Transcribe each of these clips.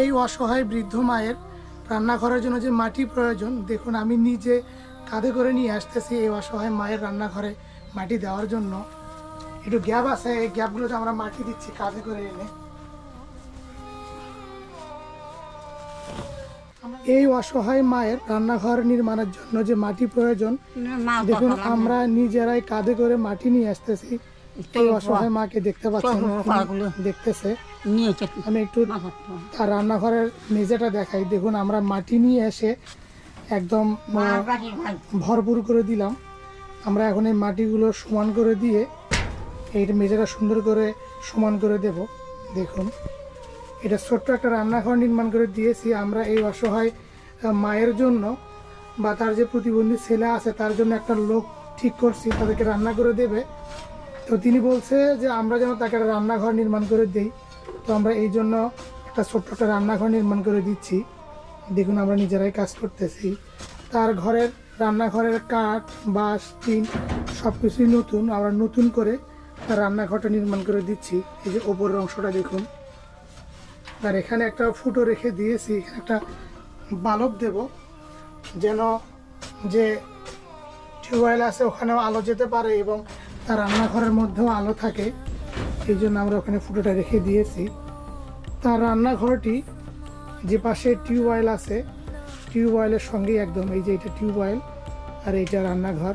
এই অসহায় বৃদ্ধ মায়ের রান্না করার জন্য যে মাটি প্রয়োজন দেখুন আমি নিজে কাঁধে করে নিয়ে আসতেছি এই অসহায় মায়ের রান্নাঘরে মাটি দেওয়ার জন্য। একটু গ্যাপ আছে এই গ্যাপগুলোতে আমরা মাটি দিচ্ছি কাঁধে করে এনে। এই অসহায় মায়ের রান্নাঘর নির্মাণের জন্য যে মাটি প্রয়োজন দেখুন আমরা নিজেরাই কাঁধে করে মাটি নিয়ে আসতেছি। এই অসহায় মাকে দেখতে পাচ্ছেন। দেখতেছে। আমি একটু তার রান্নাঘরের মেঝেটা দেখাই। দেখুন আমরা মাটি নিয়ে এসে একদম ভরপুর করে দিলাম। আমরা এখন এই মাটিগুলো সমান করে দিয়ে এই মেঝেটা সুন্দর করে সমান করে দেব। দেখুন এটা ছোট্ট একটা রান্নাঘর নির্মাণ করে দিয়েছি। আমরা এই অসহায় মায়ের জন্য বা তার যে প্রতিবন্ধী ছেলে আছে তার জন্য একটা লোক ঠিক করছি তাদেরকে রান্না করে দেবে। তো তিনি বলছে যে আমরা যেন তাকে একটা রান্নাঘর নির্মাণ করে দিই। তো আমরা এই জন্য একটা ছোট্ট একটা রান্নাঘর নির্মাণ করে দিচ্ছি। দেখুন আমরা নিজেরাই কাজ করতেছি। তার ঘরের রান্নাঘরের কাঠ, বাঁশ, টিন সব কিছুই নতুন। আমরা নতুন করে তার রান্নাঘরটা নির্মাণ করে দিচ্ছি। এই যে ওপরের অংশটা দেখুন। আর এখানে একটা ফুটো রেখে দিয়েছি। এখানে একটা বালব দেব যেন যে টিউবওয়েল আছে ওখানেও আলো যেতে পারে এবং তার রান্নাঘরের মধ্যেও আলো থাকে, এই জন্য আমরা ওখানে ফুটোটা রেখে দিয়েছি। তার রান্নাঘরটি যে পাশে টিউবওয়েল আছে টিউবওয়েলের সঙ্গেই একদম, এই যে এটা টিউবওয়েল আর এইটা রান্নাঘর।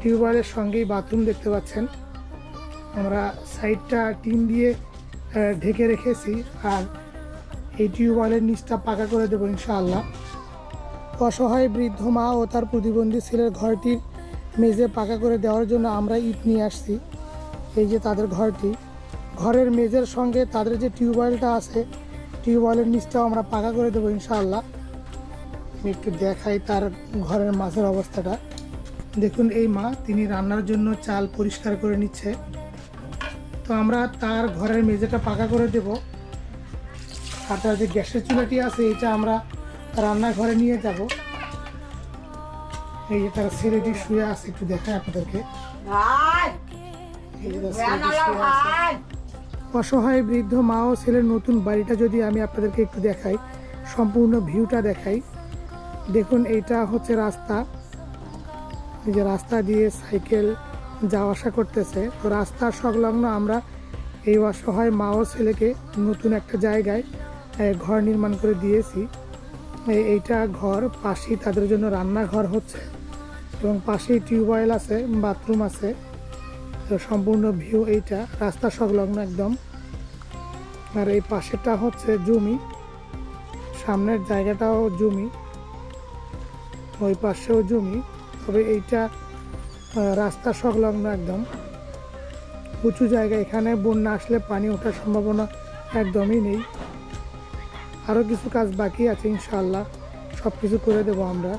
টিউবওয়েলের সঙ্গেই বাথরুম দেখতে পাচ্ছেন। আমরা সাইডটা টিন দিয়ে ঢেকে রেখেছি আর এই টিউবওয়েলের নিচটা পাকা করে দেবো ইনশাআল্লাহ। অসহায় বৃদ্ধ মা ও তার প্রতিবন্ধী ছেলের ঘরটির মেঝে পাকা করে দেওয়ার জন্য আমরা ইট নিয়ে আসছি। এই যে তাদের ঘরটি। ঘরের মেঝের সঙ্গে তাদের যে টিউবওয়েলটা আছে টিউবওয়েলের নিচটাও আমরা পাকা করে দেবো ইনশাআল্লাহ। একটু দেখাই তার ঘরের মাছের অবস্থাটা। দেখুন, এই মা তিনি রান্নার জন্য চাল পরিষ্কার করে নিচ্ছে। তো আমরা তার ঘরের মেঝেটা পাকা করে দেব। আর তার যে গ্যাসের চুলাটি আছে, এটা আমরা রান্নাঘরে নিয়ে যাব। এই যে তার ছেলেটি শুয়ে আছে একটু দেখায় আপনাদেরকে। অসহায় বৃদ্ধ মা ও ছেলের নতুন বাড়িটা যদি আমি আপনাদেরকে একটু দেখাই সম্পূর্ণ ভিউটা দেখাই। দেখুন এইটা হচ্ছে রাস্তা। এই যে রাস্তা দিয়ে সাইকেল যাওয়া আসা করতেছে। তো রাস্তার সংলগ্ন আমরা এই অসহায় মা ও ছেলেকে নতুন একটা জায়গায় ঘর নির্মাণ করে দিয়েছি। এইটা ঘর, পাশেই তাদের জন্য রান্নাঘর হচ্ছে এবং পাশেই টিউবওয়েল আছে, বাথরুম আছে। তো সম্পূর্ণ ভিউ এইটা, রাস্তা সংলগ্ন একদম। আর এই পাশেটা হচ্ছে জমি, সামনের জায়গাটাও জমি, ওই পাশেও জমি। তবে এইটা রাস্তা সংলগ্ন একদম। উঁচু জায়গা, এখানে বন্যা আসলে পানি ওঠার সম্ভাবনা একদমই নেই। আরও কিছু কাজ বাকি আছে ইনশাল্লাহ সব কিছু করে দেবো আমরা।